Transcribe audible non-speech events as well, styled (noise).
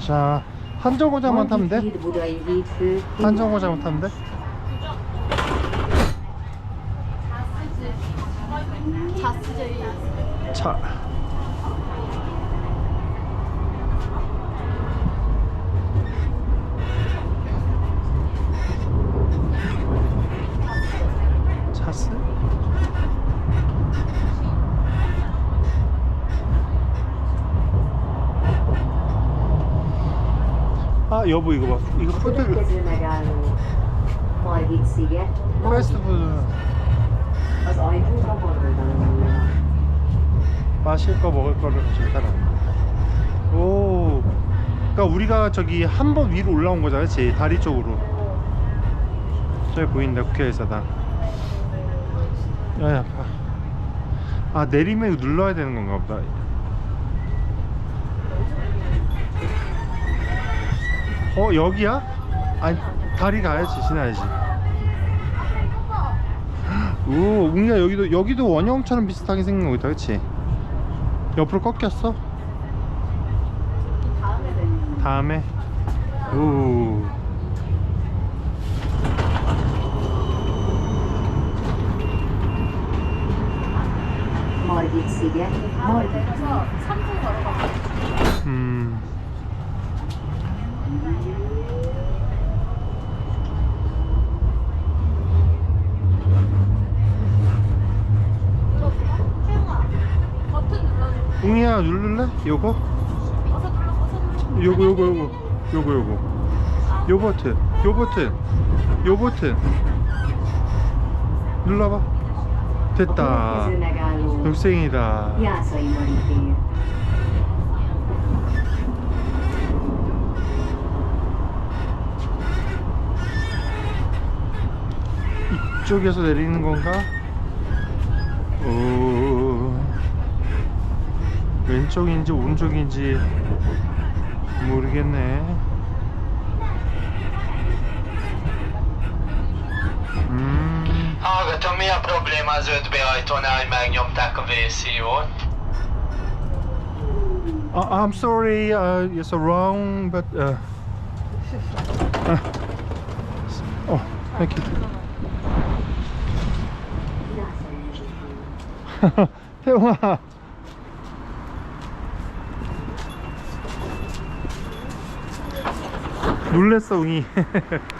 자, 한정거장만 타면 돼? Vígfő. 한정거장만 타면 돼? 차. 차스? 아 여보 이거 봐 이거 sziget. 패스트푸드. 마실 거 먹을 거를 가지고 따라. 오. 그러니까 우리가 저기 한 번 위로 올라온 거잖아, 지 다리 쪽으로. 저기 보인다 국회의사당. 야야 봐. 아 내리면 눌러야 되는 건가 보다. 어 여기야? 아니 다리 가야지 지나야지. 오, 웅야 여기도 여기도 원형처럼 비슷하게 생긴 거 있다, 그렇지? 옆으로 꺾였어? 다음에 오 Margit sziget. Margit. 음. 웅이야 누를래? 요거? 요거 요거 요거 요거 요거 요 버튼 요 버튼 요 버튼 눌러봐 됐다 Maritér. 이쪽에서 내리는 건가? 오 왼쪽인지 오른쪽인지 모르겠네 음 Hallgatom, mi a probléma az 5B ajtónál, hogy megnyomták a VCO-t? uh, I'm sorry uh, it's wrong but uh, uh, oh thank you. 태용아 놀랬어 웅이 (laughs)